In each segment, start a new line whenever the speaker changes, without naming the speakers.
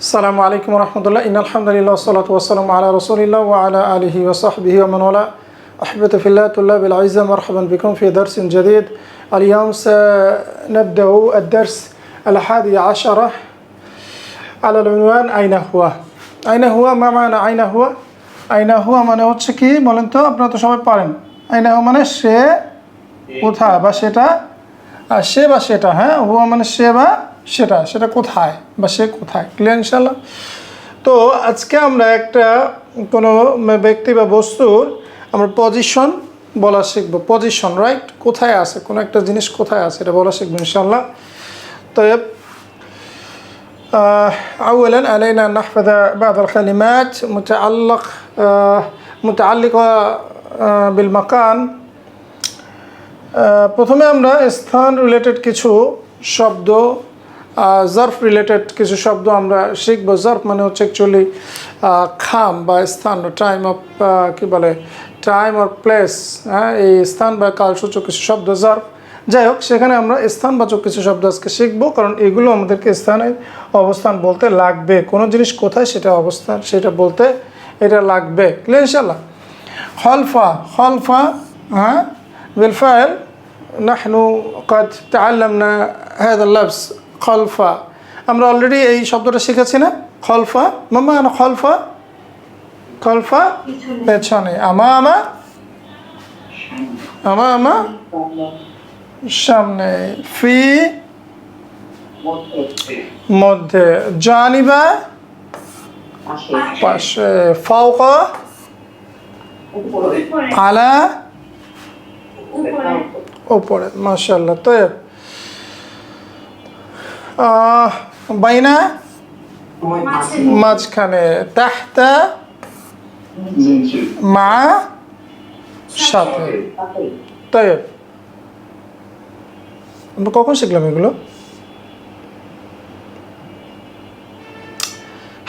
السلام عليكم ورحمة الله إن الحمد لله والصلاة والسلام على رسول الله وعلى آله وصحبه ومن والاه أحبة في الله طلاب العزة مرحبا بكم في درس جديد اليوم سنبدأ الدرس الحادي عشرة على العنوان أين هو أين هو ما معنى أين هو أين هو মানে হচ্ছে কি বলেন তো আপনারা তো সবাই পারেন আইনা হওয়া মানে সে কোথায় বা সেটা আর সে বা সেটা হ্যাঁ হুয়া মানে সে বা সেটা সেটা কোথায় বা সে কোথায় ক্লিয়ার ইনশাল্লাহ তো আজকে আমরা একটা কোনো ব্যক্তি বা বস্তুর আমরা পজিশন বলা শিখবো পজিশন রাইট কোথায় আছে কোনো একটা জিনিস কোথায় আছে এটা বলা শিখবো ইনশাল্লাহ তো آه، أولا علينا أن نحفظ بعض الكلمات متعلق آه، متعلقة آه، بالمكان আহ, প্রথমে আমরা স্থান রিলেটেড কিছু শব্দ জার্ফ রিলেটেড কিছু শব্দ আমরা শিখব জার্ফ মানে হচ্ছে অ্যাকচুয়ালি খাম বা স্থান টাইম অফ কী বলে টাইম অর প্লেস হ্যাঁ এই স্থান বা কালসূচক কিছু শব্দ জার্ফ যাই হোক সেখানে আমরা স্থানবাচক কিছু শব্দ আজকে শিখবো কারণ এগুলো আমাদেরকে স্থানের অবস্থান বলতে লাগবে কোনো জিনিস কোথায় সেটা অবস্থান সেটা বলতে এটা লাগবে ক্লিয়ার ইনশাল্লাহ خلفة خلفة ها بالفعل نحن قد تعلمنا هذا اللبس খলফা। আমরা অলরেডি এই শব্দটা শিখেছি না? খলফা। মাম্মা খলফা? খলফা? পেছনে। আমা আমা? আমা আমা? সামনে। ফি? মধ্যে। জানিবা? পাশে। ফাউক আলা? উপরে। মাসাল্লাহ তো বাইনা? মাঝখানে। তাহতা? মা? সাথে। তাই কখন শিখলাম এগুলো?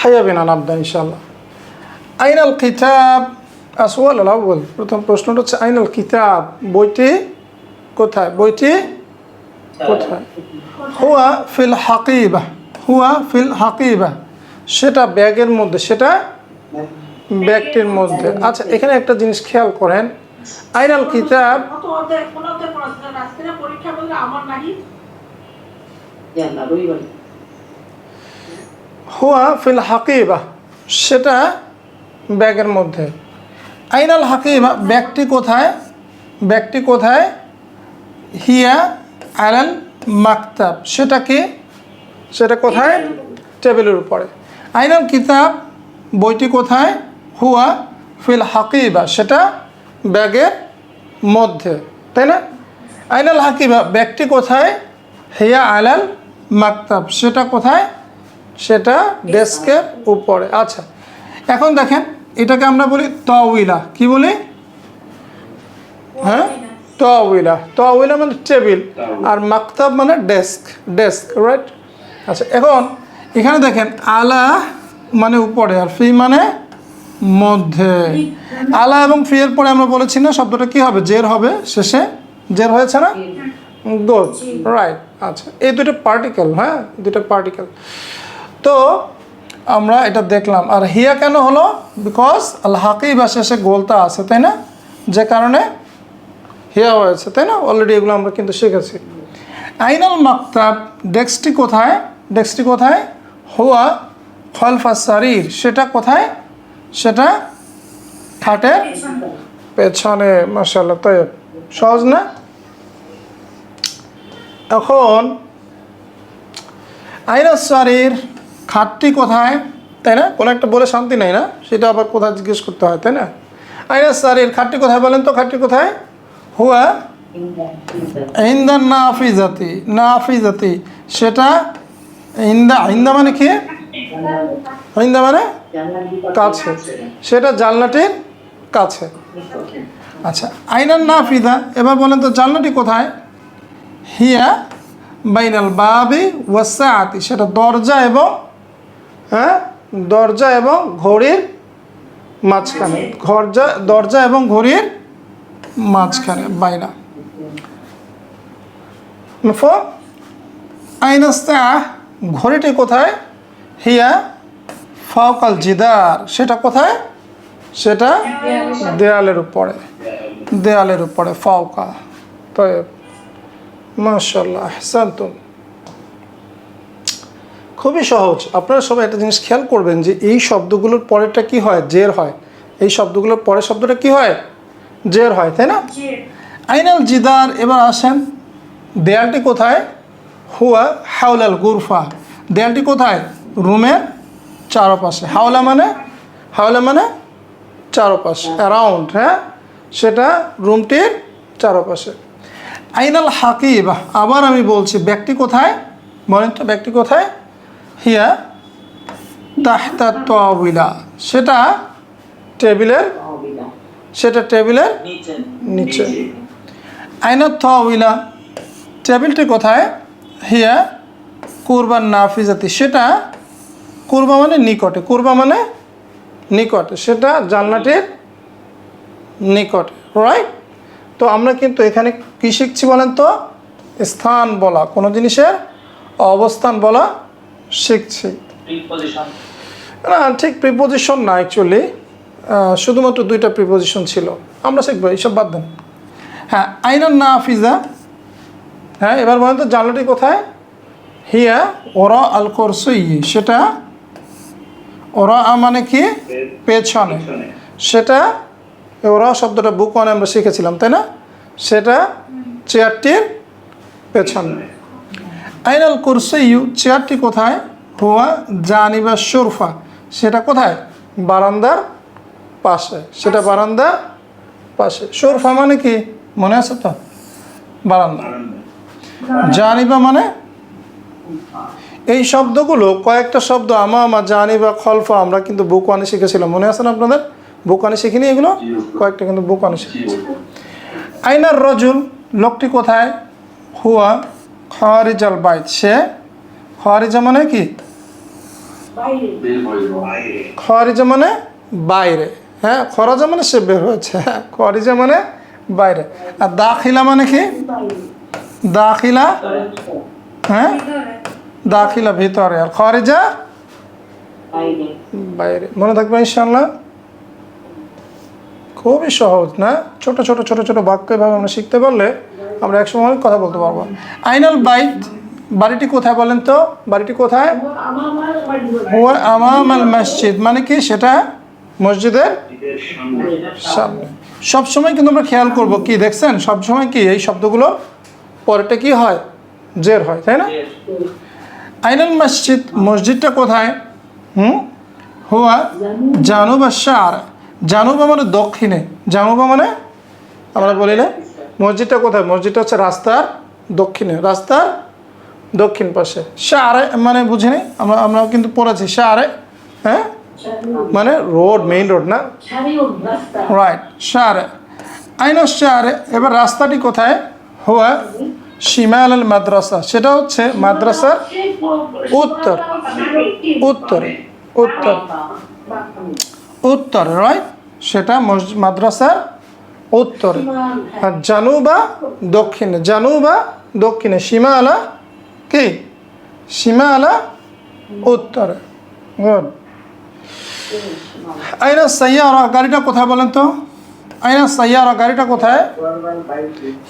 হাইয়া বিনা নাবদা ইনশাল্লাহ আইনাল প্রথম প্রশ্নটা হচ্ছে, আইনাল কিতাব, বইটি কোথায়? বইটি কোথায়? হুয়া ফিল হাকিবা, হুয়া ফিল হাকিবা। সেটা ব্যাগের মধ্যে, সেটা ব্যাগটির মধ্যে। আচ্ছা এখানে একটা জিনিস খেয়াল করেন। আইনাল কিতাব। হুয়া ফিল হাকিবা, সেটা ব্যাগের মধ্যে। আইনাল হাকিবা ব্যাগটি কোথায়? ব্যাগটি কোথায়? হিয়া আলাল মাকতাব। সেটা কি? সেটা কোথায়? টেবিলের উপরে। আইনাল কিতাব, বইটি কোথায়? হুয়া ফিল হাকিবা। সেটা ব্যাগের মধ্যে। তাই না? আইনাল হাকিবা, ব্যাগটি কোথায়? হিয়া আলাল মাকতাব। সেটা কোথায়? সেটা ডেস্কের উপরে। আচ্ছা এখন দেখেন, এটাকে আমরা বলি তউইলা কি বলি? হ্যাঁ? তউইলা তউইলা মানে টেবিল আর মাকতাব মানে ডেস্ক ডেস্ক রাইট আচ্ছা এখন এখানে দেখেন আলা মানে উপরে আর ফি মানে মধ্যে। আলা এবং ফি এর পরে আমরা বলেছি না শব্দটা কি হবে? জের হবে শেষে। জের হয়েছে না? গুড রাইট আচ্ছা এই দুটো পার্টিকেল হ্যাঁ দুটো পার্টিকেল তো আমরা এটা দেখলাম। আর হিয়া কেন হলো? বিকজ আল হাকিবা শেষে গোলতা আছে তাই না? যে কারণে হিয়া হয়েছে তাই না? অলরেডি এগুলো আমরা কিন্তু শিখেছি। আইনাল মাকতাব ডেস্কটি কোথায়? ডেস্কটি কোথায়? হুয়া খলফা সারির, সেটা কোথায়? সেটা খাটের পেছনে মাসাল্লাহ তাই সহজ না? এখন আইনাস সারির খাটটি কোথায়? তাই না? কোনো একটা বলে শান্তি নাই না? সেটা আবার কোথায় জিজ্ঞেস করতে হয়, তাই না? আইনাস সারির খাটটি কোথায় বলেন তো? খাটটি কোথায়? হুয়া? ইন্দা নাফি জাতি নাফি জাতি সেটা ইন্দা ইন্দা মানে কি? ইন্দা মানে কাছে। সেটা জানলাটির কাছে। আচ্ছা আইনার না ফিদা এবার বলেন তো জানলাটি কোথায়? হিয়া বাইনাল বাবি ওয়াসাআতি সেটা দরজা এবং হ্যাঁ দরজা এবং ঘড়ির মাঝখানে। ঘরজা দরজা এবং ঘড়ির মাঝখানে মফ আইনাস্তা ঘড়িটি কোথায়? হিয়া ফাওকাল জিদার। সেটা কোথায়? সেটা দেয়ালের উপরে। দেয়ালের উপরে, ফাওকা। তো মাশাল্লাহ আহসান্তুম। খুবই সহজ। আপনারা সবাই একটা জিনিস খেয়াল করবেন যে এই শব্দগুলোর পরেরটা কি হয়? জের হয়। এই শব্দগুলোর পরের শব্দটা কি হয়? জের হয় তাই না? আইনাল জিদার এবার আসেন দেয়ালটি কোথায়? হুয়া হাওলাল গুরফা। দেয়ালটি কোথায়? রুমের চারপাশে। হাওলা মানে? হাওলা মানে চারপাশে অ্যারাউন্ড হ্যাঁ? সেটা রুমটির চারপাশে। আইনাল হাকিব আবার আমি বলছি ব্যক্তি কোথায়? বলেন তো ব্যক্তি কোথায়? হিয়া তাহতা তোয়াবিলা সেটা টেবিলের সেটা টেবিলের
নিচে।
আইনা তোয়াবিলা টেবিলটি কোথায়? হিয়া কুরবান নাফিজাতি। সেটা কুরবা মানে নিকটে। কুরবা মানে নিকটে। সেটা জানলাটির নিকটে। রাইট তো আমরা কিন্তু এখানে কী শিখছি বলেন তো? স্থান বলা কোনো জিনিসের অবস্থান বলা শিখছি। না ঠিক প্রিপোজিশন না অ্যাকচুয়ালি শুধুমাত্র দুইটা প্রিপোজিশন ছিল। আমরা শিখব এইসব বাদ দেন। হ্যাঁ আইনান না আফিজা হ্যাঁ এবার বলেন তো জানলাটি কোথায়? হিয়া ওরা আল করসই সেটা ওরা মানে কি? পেছনে। সেটা ওরা শব্দটা বুক অনে আমরা শিখেছিলাম তাই না? সেটা চেয়ারটির পেছনে। আইনাল কুরসিউ চেয়ারটি কোথায়? হুয়া জানিবা সুরফা। সেটা কোথায়? বারান্দার পাশে সেটা বারান্দা পাশে। সুরফা মানে কি? মনে আছে তো? বারান্দা। জানিবা মানে? এই শব্দগুলো কয়েকটা শব্দ আমা আমা জানিবা খলফা আমরা কিন্তু বুকওয়ানি শিখেছিলাম। মনে আছে না আপনাদের? বুকওয়ানি শিখিনি এগুলো? কয়েকটা কিন্তু বুকওয়ানি শিখেছি। আইনার রজুল লোকটি কোথায়? হুয়া খারিজাল বাইত। সে খারিজা মানে কি? খারিজা মানে বাইরে। হ্যাঁ খরাজা মানে সে বের হয়েছে হ্যাঁ খরিজা মানে বাইরে। আর দাখিলা মানে কি? দাখিলা? হ্যাঁ? দাখিলা ভিতরে। আর খরিজা?
বাইরে।
মনে থাকবে ইনশাল্লাহ খুবই সহজ না? ছোট ছোট ছোট ছোট বাক্য এভাবে আমরা শিখতে পারলে আমরা একসময় অনেক কথা বলতে পারব। আইনাল বাইট বাড়িটি কোথায় বলেন তো? বাড়িটি কোথায়?
আমার আমার বাড়ি বলে।
আমাম আল মসজিদ মানে কি সেটা? মসজিদের সামনে। সবসময় কিন্তু আমরা খেয়াল করব কি, দেখছেন? সবসময় কি এই শব্দগুলো পরেরটা কি হয়? জের হয়, তাই না? আইনাল মসজিদ, মসজিদটা কোথায়? হুম? হুয়া জানুবা শার জানুবা মানে দক্ষিণে। জানুবা মানে আমরা বলি না? মসজিদটা কোথায়? মসজিদটা হচ্ছে রাস্তার দক্ষিণে। রাস্তার দক্ষিণ পাশে। শারে মানে বুঝিনি? আমরা আমরা কিন্তু পড়েছি। শারে হ্যাঁ? মানে রোড মেইন রোড না? রাইট শারে আইনো শারে এবার রাস্তাটি কোথায়? হুয়া শিমাল মাদ্রাসা সেটা হচ্ছে মাদ্রাসার উত্তর। উত্তরে উত্তর, উত্তরে রাইট সেটা মাদ্রাসার উত্তরে। আর জানুবা দক্ষিণে। জানুবা দক্ষিণে। সীমালা কি? সীমালা উত্তরে। গুড আইনা সাইয়ারা, গাড়িটা কোথায় বলেন তো? আইনা সাইয়ারা, গাড়িটা কোথায়?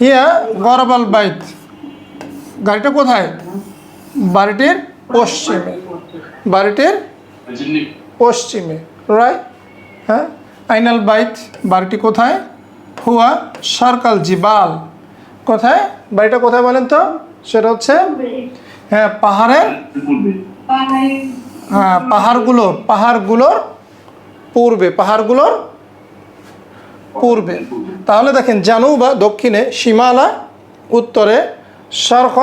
হিয়া, গরবাল বাইত। গাড়িটা কোথায়? বাড়িটির পশ্চিমে। বাড়িটির পশ্চিমে রাইট হ্যাঁ? আইনাল বাইত, বাড়িটি কোথায়? হুয়া সরকাল জিবাল। কোথায়? বাড়িটা কোথায় বলেন তো? সেটা হচ্ছে হ্যাঁ পাহাড়ের হ্যাঁ পাহাড়গুলোর পাহাড়গুলোর পূর্বে পাহাড়গুলোর পূর্বে। তাহলে দেখেন জানু বা দক্ষিণে সীমালা উত্তরে সরক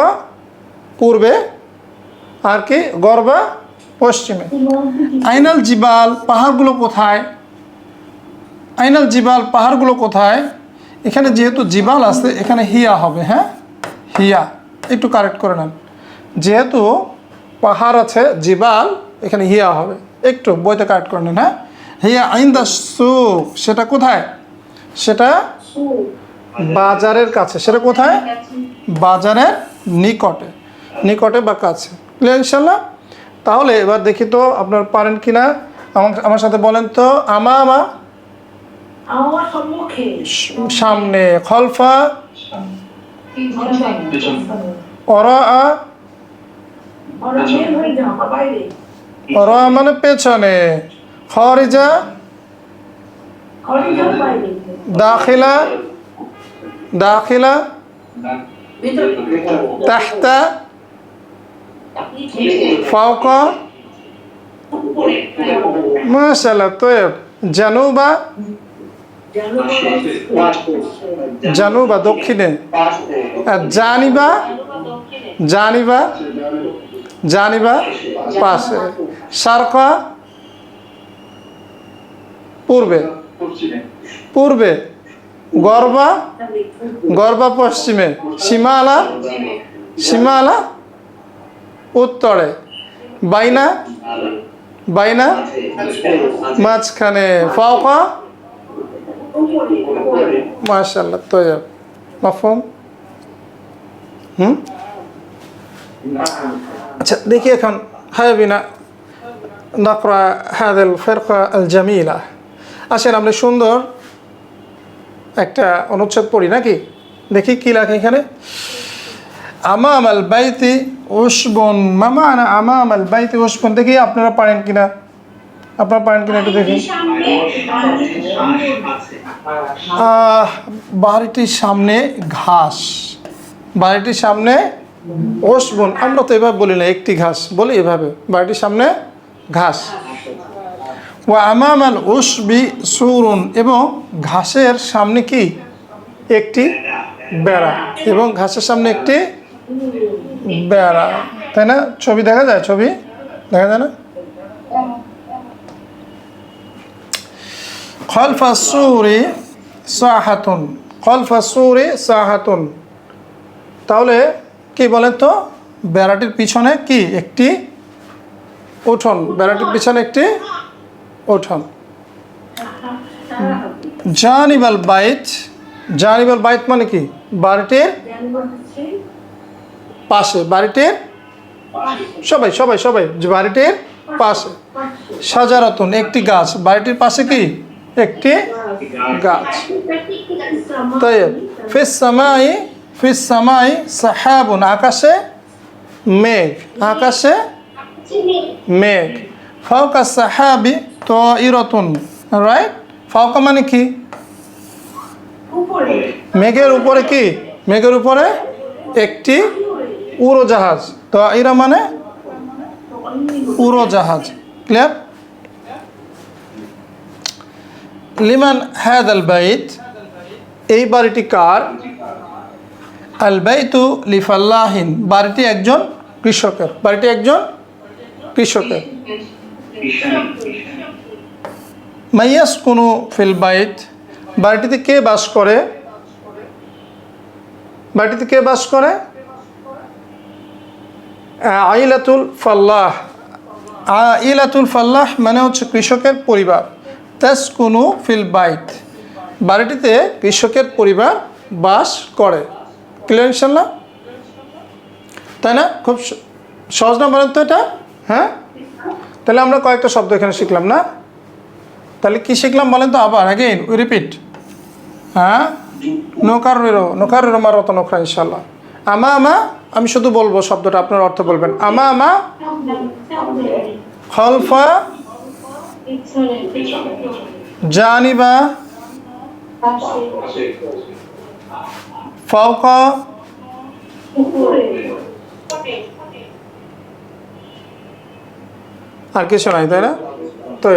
পূর্বে, আর কি, গর্বা পশ্চিমে। আইনাল জিবাল, পাহাড়গুলো কোথায়? আইনাল জিবাল, পাহাড়গুলো কোথায়? এখানে যেহেতু জিবাল আছে, এখানে হিয়া হবে হ্যাঁ? হিয়া, একটু কারেক্ট করে নেন। যেহেতু পাহাড় আছে, জিবাল এখানে হিয়া হবে। একটু বইতে কারেক্ট করে নেন হ্যাঁ? হিয়া আইন দা সুক সেটা কোথায়? সেটা বাজারের কাছে। সেটা কোথায়? বাজারের নিকটে। নিকটে বা কাছে। ক্লিয়ার ইনশাল্লাহ তাহলে এবার দেখি তো আপনার পারেন কিনা। আমার আমার সাথে বলেন তো আমা আমা? সামনে। খলফা? অরা অরা মানে পেছনে। খরিজা? দাখিলা? দাখিলা? তাহতা? ফাওকা? মাশাআল্লাহ তৈব জানুবা? জানুবা, দক্ষিণে। আর জানিবা? জানিবা? জানিবা পাশে। সারকা পূর্বে। পূর্বে। গর্বা? গর্বা পশ্চিমে। সীমালা সীমালা উত্তরে। বাইনা? বাইনা? মাঝখানে। ফাওকা? মাশাল্লাহ তৈব মাফুম? হুম? আচ্ছা দেখি এখন। হায়াবিনা নাকরা হায়াদেল ফেরকা আল জামিলা। আসেন আপনি সুন্দর একটা অনুচ্ছেদ পড়ি, নাকি? দেখি কী লেখা এখানে। আমাম আল বাইতি উসবন মামা না আমাম আল বাইতি উসবন। দেখি আপনারা পারেন কিনা। আপনারা পারেন কিনা একটু দেখি। বাড়িটির সামনে ঘাস। বাড়িটির সামনে ওসবন আমরা তো এভাবে বলি না, একটি ঘাস, বলি এভাবে। বাড়িটির সামনে ঘাস। ও আমাম আল উসবি সুরুন, এবং ঘাসের সামনে কি? একটি বেড়া, এবং ঘাসের সামনে একটি বেড়া। তাই না? ছবি দেখা যায়? ছবি দেখা যায় না? খলফা সুরি সাহাতুন, খলফা সুরি সাহাতুন। তাহলে কি বলেন তো? বেড়াটির পিছনে কি? একটি উঠোন বেড়াটির পিছনে একটি উঠোন জানিবাল বাইট জানিবাল বাইট মানে কি? বাড়িটির পাশে। বাড়িটির সবাই সবাই সবাই। বাড়িটির পাশে। সাজারতন, একটি গাছ। বাড়িটির পাশে কি? একটি গাছ। তাই ফিস সামাই ফিস সামাই সাহাবুন আকাশে মেঘ আকাশে মেঘ। ফাউকা সাহাবি তো ইরতুন রাইট? ফাউকা মানে কি? মেঘের উপরে কি? মেঘের উপরে একটি উড়োজাহাজ। তো ইরা মানে উড়োজাহাজ। ক্লিয়ার? লিমান হ্যাদ আল বাইত এই বাড়িটি কার? আল বাইতু লিফাল্লাহিন, বাড়িটি একজন কৃষকের। বাড়িটি একজন কৃষকের। মাইয়াস কোনো ফিল বাইত, বাড়িটিতে কে বাস করে? বাড়িটিতে কে বাস করে? আইলাতুল ফাল্লাহ। আইলাতুল ফাল্লাহ মানে হচ্ছে কৃষকের পরিবার। তাস কোনো ফিল বাইত, বাড়িটিতে কৃষকের পরিবার বাস করে। ক্লিয়ার ইনশাল্লাহ তাই না? খুব সহজ না বলেন তো এটা? হ্যাঁ? তাহলে আমরা কয়েকটা শব্দ এখানে শিখলাম, না? তাহলে কি শিখলাম বলেন তো আবার অ্যাগেইন উই রিপিট হ্যাঁ? নৌকার রেরো নৌকার রেরো মারো তো নৌকা ইনশাল্লাহ আমা আমা, আমি শুধু বলব শব্দটা, আপনার অর্থ বলবেন। আমা আমা, খলফা, জানিবা ফাউকা আর কিছু নাই, তাই না? তো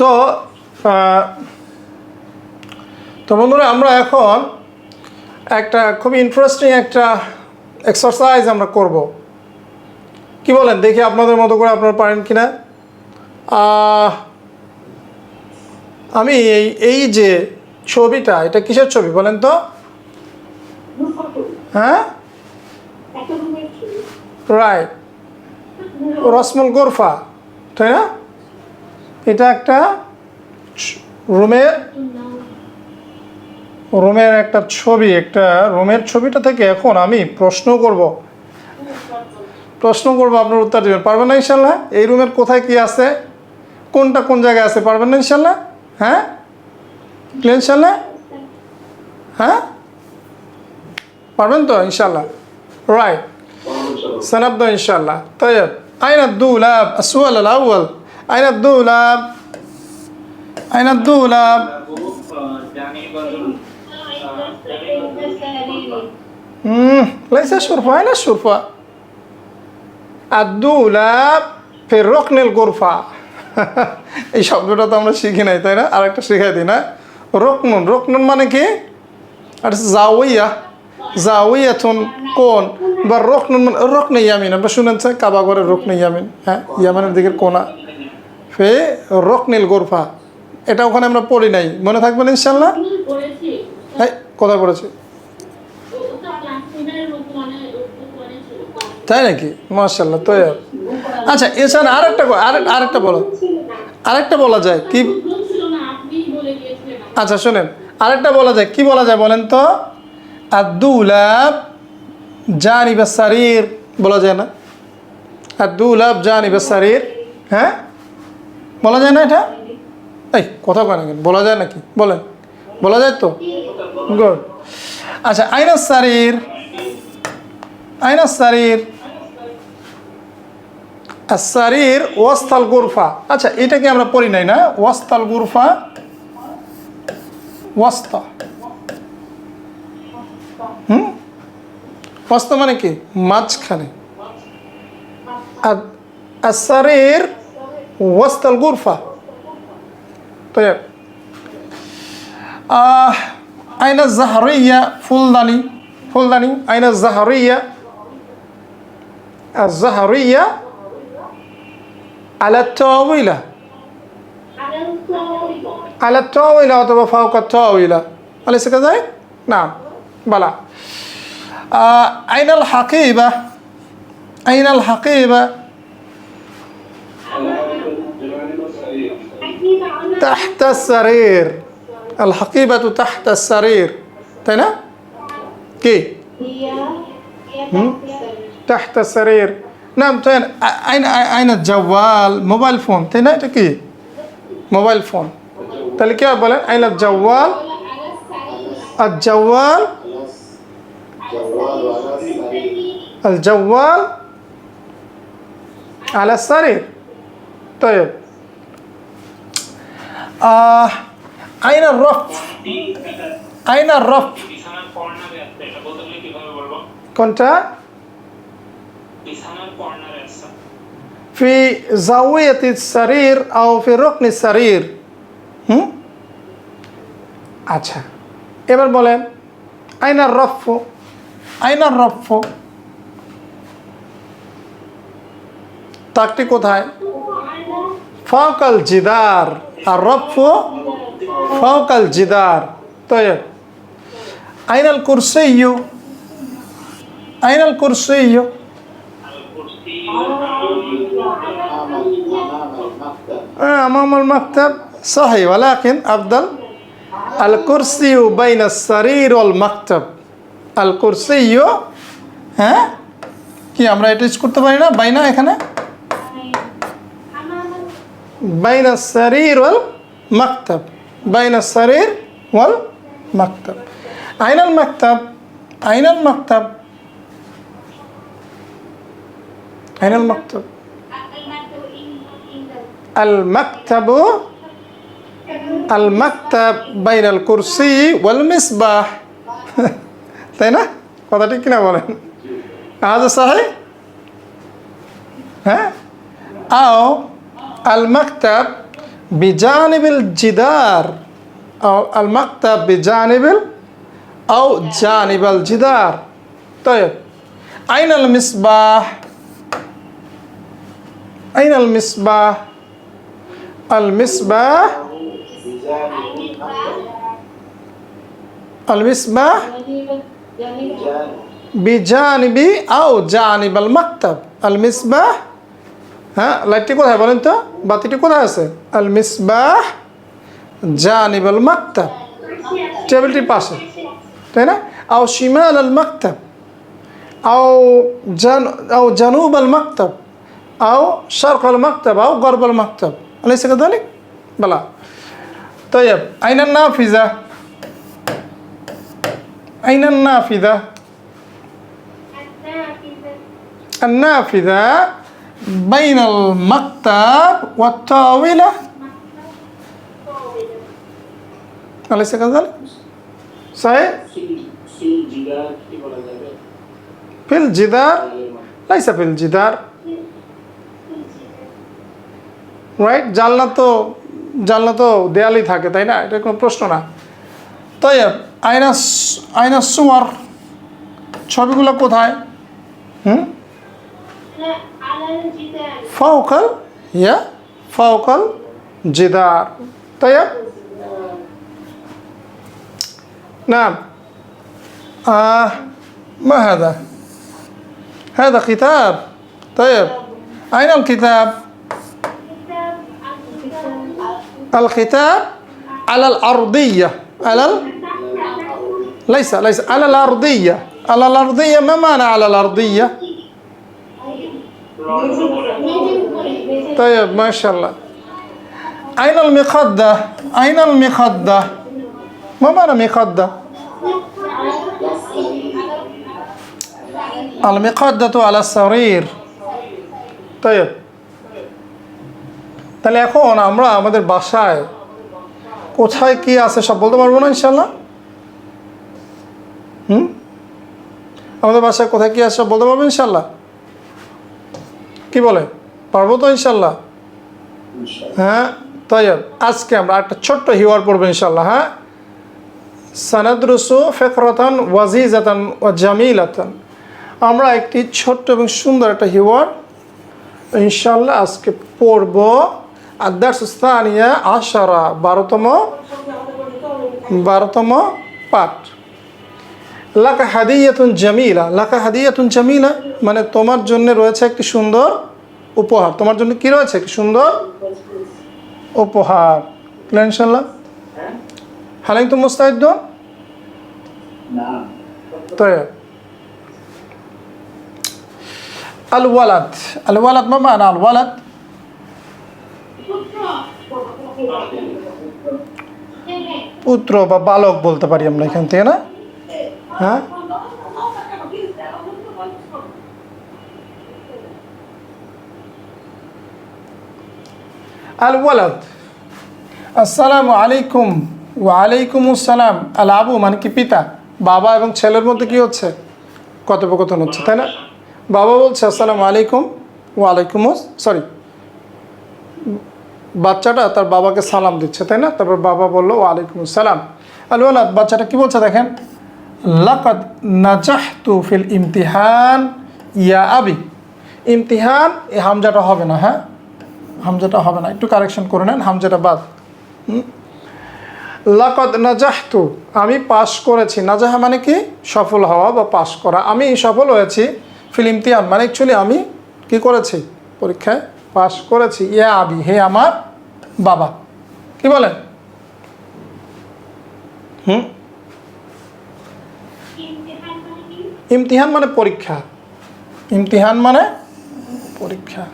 তো তো বন্ধুরা, আমরা এখন একটা খুবই ইন্টারেস্টিং একটা এক্সারসাইজ আমরা করব। কি বলেন? দেখি আপনাদের মতো করে আপনারা পারেন কি না আমি এই এই যে ছবিটা, এটা কিসের ছবি বলেন তো? হ্যাঁ? রাইট রসমল গোরফা, তাই না? এটা একটা রুমের রুমের একটা ছবি, একটা রুমের ছবিটা থেকে এখন আমি প্রশ্ন করব। প্রশ্ন করবো আপনার উত্তর দেবেন পারবেন না ইনশাল্লাহ এই রুমের কোথায় কি আছে কোনটা কোন জায়গায় আছে পারবেন না ইনশাল্লাহ হ্যাঁ ক্লিয়ার ইনশাল্লাহ হ্যাঁ পারবেন তো ইনশাল্লাহ রাইট سنبدأ إن شاء الله طيب أين الدولاب السؤال الأول أين الدولاب أين الدولاب مم. ليس الشرفة أين الشرفة আদুলাব ফের রকনেল গোরফা। এই শব্দটা তো আমরা শিখি নাই তাই না? আরেকটা শিখাই দিই না? রকনুন রকনুন মানে কি? আর যাওয়া থুন কোন? বা রকনুন মানে রকনে ইয়ামিন আমরা কাবা করে রকনে ইয়ামিন হ্যাঁ? ইয়ামিনের দিকে কোনা। ফে রকনিল গোরফা। এটা ওখানে আমরা পড়ি নাই। মনে থাকবেন ইনশাল্লাহ হ্যাঁ কোথায় পড়েছি? তাই নাকি? মার্শাল্লাহ তো আচ্ছা এছাড়া আরেকটা আরেকটা বলো। আরেকটা বলা যায়, কি আচ্ছা শোনেন। আরেকটা বলা যায়, কি বলা যায় বলেন তো? আদুলাব জানিব সারির, বলা যায় না? আদুলাব জানিব সারির হ্যাঁ? বলা যায় না এটা? এই, কথা কেন? বলা যায় নাকি? বলেন। বলা যায় তো? গুড। আচ্ছা আইনা সারির আইনা সারির সারির ওয়াস্তাল গুরফা। আচ্ছা এটাকে আমরা পড়ি নাই না? ওয়াস্তাল গুরফা। ওয়াস্তা। হুম? ওয়াস্তা মানে কি? মাঝখানে। আর সারির ওয়াস্তাল গুরফা। তো আয়না জাহরিয়া ফুলদানি। ফুলদানি আয়না জাহরিয়া। আর জাহরিয়া على الطاولة على الطاولة أو فوق الطاولة أليس كذلك؟ نعم. بلى. آه أين الحقيبة؟ أين الحقيبة؟ تحت السرير. الحقيبة تحت السرير. تنا كي؟ تحت السرير. نعم تين أين أين الجوال موبايل فون تنا এটা কি মোবাইল ফোন তাহলে কি বলেন আইন জাওয়াল الجوال الجوال على السرير طيب آه أين الرف أين الرف
বিছানার কর্নারে আছে এটা বলতে গেলে কিভাবে বলবো
كنت ফি জাউয়াতি সারির আও ফি রকনি সারির হুম আচ্ছা এবার বলেন আইনার রফ আইনার রফ তাকটি কোথায়? ফাউকাল জিদার আর রফ ফাউকাল জিদার তো আইনাল কুরসি ইউ আইনাল কুরসি ইউ أمام المكتب صحيح ولكن أفضل الكرسي بين السرير والمكتب الكرسي হ্যাঁ কি আমরা এটা ইউজ করতে পারি না বাইনা এখানে بين السرير والمكتب بين السرير والمكتب أين المكتب؟ أين المكتب؟ أين المكتب؟ المكتب المكتب بين الكرسي والمصباح তাই না কথা ঠিক কিনা বলেন আজ সাহে হ্যাঁ أو المكتب بجانب الجدار أو المكتب بجانب ال- أو جانب الجدار طيب أين المصباح؟ আইন আল মিসবাহ আল মিসবাহ আল মিসবাহ বিজানিবি আও জানিব আল মাকতাব আল মিসবাহ হ্যাঁ লাইটটি কোথায় বলেন তো? বাতিটি কোথায় আছে? আল মিসবাহ জানিব আল মাকতাব পাশে, তাই না? আও শিমাল আল মাকতাব আও জান আও জানুব আল মাকতাব أو شرق المكتب أو غرب المكتب أليس كذلك؟ بلى طيب أين النافذة؟ أين النافذة؟ النافذة بين المكتب والطاولة أليس كذلك؟ صحيح؟ في الجدار ليس في الجدار রাইট জানলা তো জানলা তো দেয়ালই থাকে তাই না এটা কোনো প্রশ্ন না তাই আয়না স- আয়না সুয়ার ছবিগুলো কোথায় হুম ফাউকাল ইয়া ফাউকাল জিদার তাই نعم آه ما هذا هذا كتاب طيب أين الكتاب الكتاب على الأرضية. على ال... ليس ليس. على الأرضية. على الأرضية ما معنى على الأرضية؟ طيب ما شاء الله. أين المخدة أين المخدة ما معنى مخدة المخدة على السرير طيب. তাহলে এখন আমরা আমাদের বাসায় কোথায় কি আছে সব বলতে পারব না ইনশাল্লাহ হুম? আমাদের বাসায় কোথায় কি আছে সব বলতে পারব ইনশাল্লাহ কি বলে? পারব তো ইনশাল্লাহ হ্যাঁ তাই আজকে আমরা একটা ছোট্ট হিওয়ার পড়ব ইনশাল্লাহ হ্যাঁ? সানাদ সানাদরুসু ফেকরতান ওয়াজিজাতান ও জামিলাতান। আমরা একটি ছোট্ট এবং সুন্দর একটা হিওয়ার ইনশাল্লাহ আজকে পড়ব। আদার সুস্থানিয়া আশারা বারোতম বারোতম পাঠ লাকা হাদিয়াতুন জামিলা লাকা হাদিয়াতুন জামিলা মানে তোমার জন্য রয়েছে একটি সুন্দর উপহার। তোমার জন্য কি রয়েছে একটি সুন্দর উপহার? ক্লিয়ার ইনশাল্লাহ হালাইন তো মুস্তাহিদ তো আল ওয়ালাদ আল মামা আলওয়ালাদ পুত্র বা বালক বলতে পারি আমরা এখান থেকে, না? হ্যাঁ? আল ওয়ালাদ আসসালামু আলাইকুম ওয়ালাইকুম আসসালাম আল আবু মানে কি পিতা? বাবা এবং ছেলের মধ্যে কি হচ্ছে? কথোপকথন হচ্ছে, তাই না? বাবা বলছে, আসসালামু আলাইকুম ওয়ালাইকুম সরি। বাচ্চাটা তার বাবাকে সালাম দিচ্ছে, তাই না? তারপর বাবা বলল, ওয়ালাইকুম আসসালাম। আল ওয়ালাদ বাচ্চাটা কি বলছে দেখেন? লাকাদ নাজাহতু ফিল ইমতিহান ইয়া আবি। ইমতিহান, এই হামজাটা হবে না হ্যাঁ? হামজাটা হবে না, একটু কারেকশন করে নেন, হামজাটা বাদ। লাকদ নাজাহতু, আমি পাশ করেছি। নাজাহা মানে কি? সফল হওয়া বা পাশ করা। আমি সফল হয়েছি ফিল ইমতিহান মানে অ্যাকচুয়ালি আমি কি করেছি? পরীক্ষায় পাশ করেছি ইয়া আবি হে আমার বাবা। কি বলেন? হুম? ইমতিহান মানে পরীক্ষা। ইমতিহান মানে পরীক্ষা।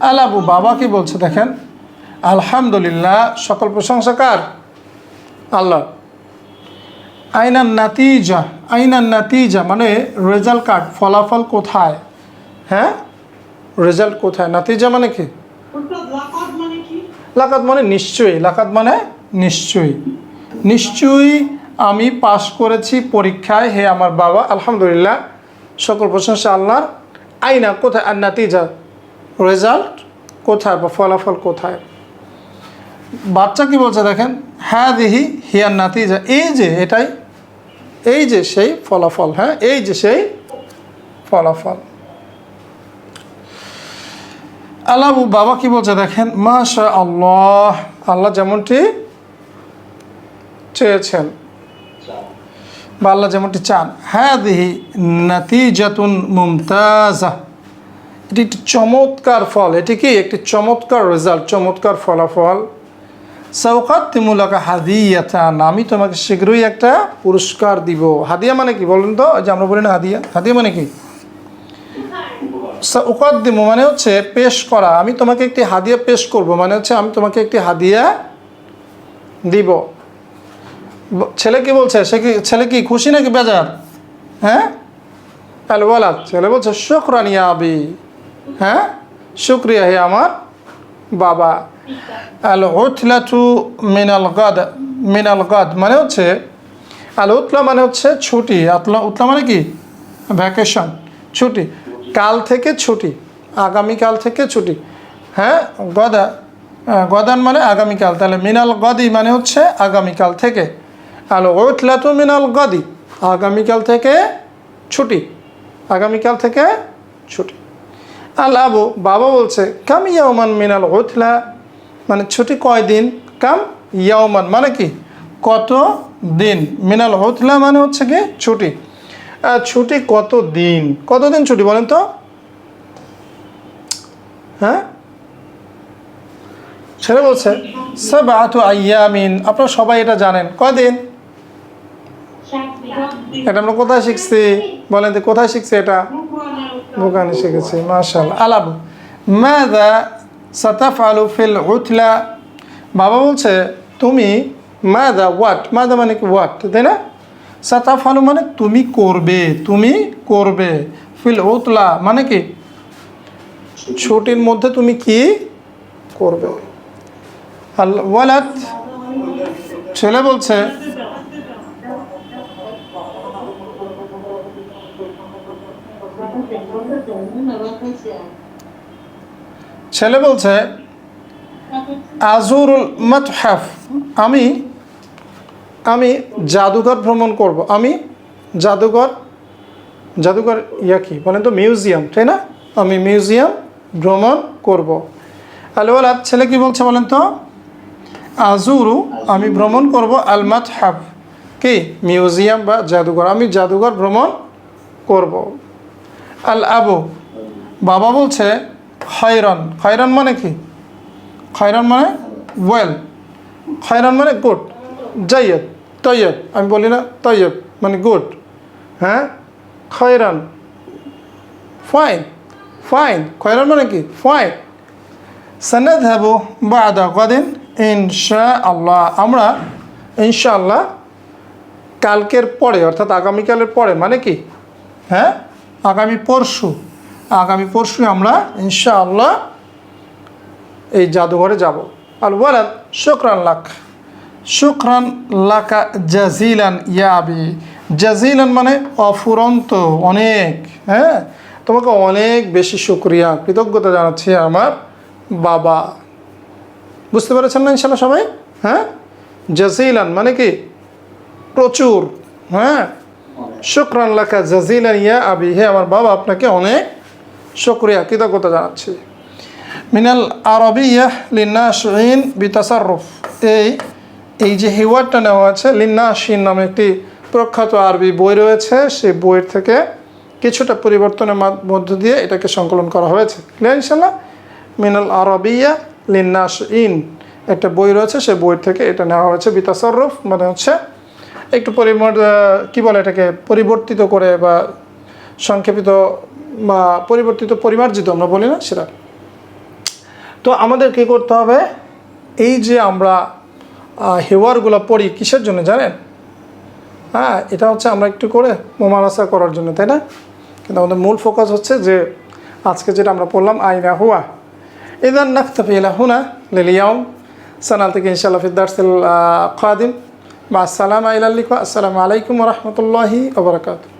আলাবু, বাবা কি বলছে দেখেন? আলহামদুলিল্লাহ, সকল প্রশংসাকার আল্লাহ। আইনান নাতিজা আইনান নাতিজা মানে রেজাল্ট কার্ড, ফলাফল কোথায়? হ্যাঁ? রেজাল্ট কোথায়? নাতিজা মানে কি?
লাকাত মানে কি?
লাকাত মানে নিশ্চয়ই। লাকাত মানে নিশ্চয়ই। নিশ্চয়ই আমি পাশ করেছি পরীক্ষায়। হে আমার বাবা আলহামদুলিল্লাহ। সকল প্রশংসা আল্লাহর। আইনা কোথায়? আর নাতিজা রেজাল্ট কোথায় বা ফলাফল কোথায়? বাচ্চা কি বলছে দেখেন? হ্যাঁ দিহি হিয়ার নাতিজা। এই যে এটাই এই যে সেই ফলাফল হ্যাঁ? এই যে সেই ফলাফল। আল্লাহ বাবা কি বলছে দেখেন মাশা আল্লাহ আল্লাহ যেমনটি চেয়েছেন বা আল্লাহ যেমনটি চান। হ্যাঁ দিহি নাতিজাতুন মুমতাজা। এটি একটি চমৎকার ফল, এটি কি? একটি চমৎকার রেজাল্ট চমৎকার ফলাফল। সৌকাত্তিমূলকা হাদিয়াতান, আমি তোমাকে শীঘ্রই একটা পুরস্কার দিব। হাদিয়া মানে কি বলুন তো? যে আমরা বলি না হাদিয়া। হাদিয়া মানে কি? উকদ্দিমু মানে হচ্ছে পেশ করা। আমি তোমাকে একটি হাদিয়া পেশ করব মানে হচ্ছে আমি তোমাকে একটি হাদিয়া দিব। ছেলে কি বলছে? সে কি ছেলে কি খুশি নাকি বেজার? হ্যাঁ? তাহলে বলা ছেলে বলছে শুক্রানিয়া আবি। হ্যাঁ? শুক্রিয়া হে আমার বাবা। আল উতলাতু মিনাল গাদ মিনাল গাদ মানে হচ্ছে আল উতলা মানে হচ্ছে ছুটি। আতলা উতলা মানে কি? ভ্যাকেশন, ছুটি। কাল থেকে ছুটি, আগামীকাল থেকে ছুটি। হ্যাঁ গদা গদান মানে আগামীকাল। তাহলে মিনাল গদি মানে হচ্ছে আগামীকাল থেকে। আল উতলাতু মিনাল গদি, আগামীকাল থেকে ছুটি, আগামীকাল থেকে ছুটি। আল আবু, বাবা বলছে, কাম ইয়াওমান মিনাল উতলা মানে ছুটি কয় দিন? কাম ইয়াওমান মানে কি? কত দিন? মিনাল উতলা মানে হচ্ছে কি? ছুটি। আর ছুটি কত দিন কত দিন ছুটি বলেন তো? হ্যাঁ? ছেলে বলছে সব আতু আপনারা সবাই এটা জানেন। কদিন এটা আমরা কোথায় শিখছি? বলেন তো, কোথায় শিখছি এটা? বুকানি শিখেছি মাশাল আলাবু মাদা সাতাফ আলু ফিল উতলা? বাবা বলছে, তুমি মাদা ওয়াট মাদা মানে কি ওয়াট তাই না? সাতাফ আলু মানে তুমি করবে তুমি করবে। ফিল উতলা মানে কি? ছুটির মধ্যে তুমি কি করবে? ছেলে বলছে ছেলে বলছে, আজুরুল মতহাফ, আমি আমি জাদুঘর ভ্রমণ করব। আমি জাদুঘর জাদুঘর ইয়া কি? বলেন তো, মিউজিয়াম, তাই না? আমি মিউজিয়াম ভ্রমণ করব। আলওয়ালা, ছেলে কি বলছে বলেন তো? আজুরু, আমি ভ্রমণ করব আল মাতহাফ কি? মিউজিয়াম বা জাদুঘর। আমি জাদুঘর ভ্রমণ করব। আল আবু বাবা বলছে খয়রন। খয়রন মানে কি? খয়রন মানে ওয়েল। খয়রন মানে গুড জৈয়দ তৈয়ব, আমি বলি না তৈয়ব মানে গুড হ্যাঁ? খয়রান ফাইন ফাইন খয়রান মানে কি? ফাইন সনদ হব বাদা কদিন ইনশা আল্লাহ আমরা ইনশাআল্লাহ কালকের পরে, অর্থাৎ আগামীকালের পরে মানে কি? হ্যাঁ? আগামী পরশু আগামী পরশু আমরা ইনশাআল্লাহ এই জাদুঘরে যাব। আল ওয়ালাদ শুক্রান লাখ। শুক্রান লাকা জাজিলান ইয়াবি জাজিলান মানে অফুরন্ত, অনেক। হ্যাঁ? তোমাকে অনেক বেশি শুক্রিয়া, কৃতজ্ঞতা জানাচ্ছি আমার বাবা। বুঝতে পেরেছেন না ইনশাল্লাহ সবাই? হ্যাঁ? জাজিলান মানে কি? প্রচুর। হ্যাঁ? শুক্রান লাকা জাজিলান ইয়া আবি। হে আমার বাবা, আপনাকে অনেক শুক্রিয়া, কৃতজ্ঞতা জানাচ্ছি। মিনাল আরবিয়া লিন্নাশিন বিতাসাররুফ। এই এই যে হিওয়ারটা নেওয়া আছে লিন্নাশিন নামে একটি প্রখ্যাত আরবি বই রয়েছে, সেই বইয়ের থেকে কিছুটা পরিবর্তনের মাধ- মধ্য দিয়ে এটাকে সংকলন করা হয়েছে। ক্লিয়ার ইনশাল্লাহ মিনাল আরবিয়া লিন্নাশ ইন একটা বই রয়েছে, সেই বই থেকে এটা নেওয়া হয়েছে বিতাসরফ মানে হচ্ছে একটু কী বলে এটাকে, পরিবর্তিত করে বা সংক্ষেপিত বা পরিবর্তিত পরিমার্জিত আমরা বলি না সেটা। তো আমাদের কী করতে হবে? এই যে আমরা হেওয়ারগুলো পড়ি কিসের জন্য জানেন? হ্যাঁ এটা হচ্ছে আমরা একটু করে মোমারাসা করার জন্য, তাই না? কিন্তু আমাদের মূল ফোকাস হচ্ছে যে আজকে যেটা আমরা পড়লাম, আইনা হুয়া। ইদান নাকতাফি ইলা হুনা লিলিয়াউম সানাল থেকে ইনশাআল্লাহ ফিদ্দার্সিল কাদিম বা আসসালাম আইলাল্লিকা আসসালামু আলাইকুম রহমতুল্লাহি ওবরাকাতু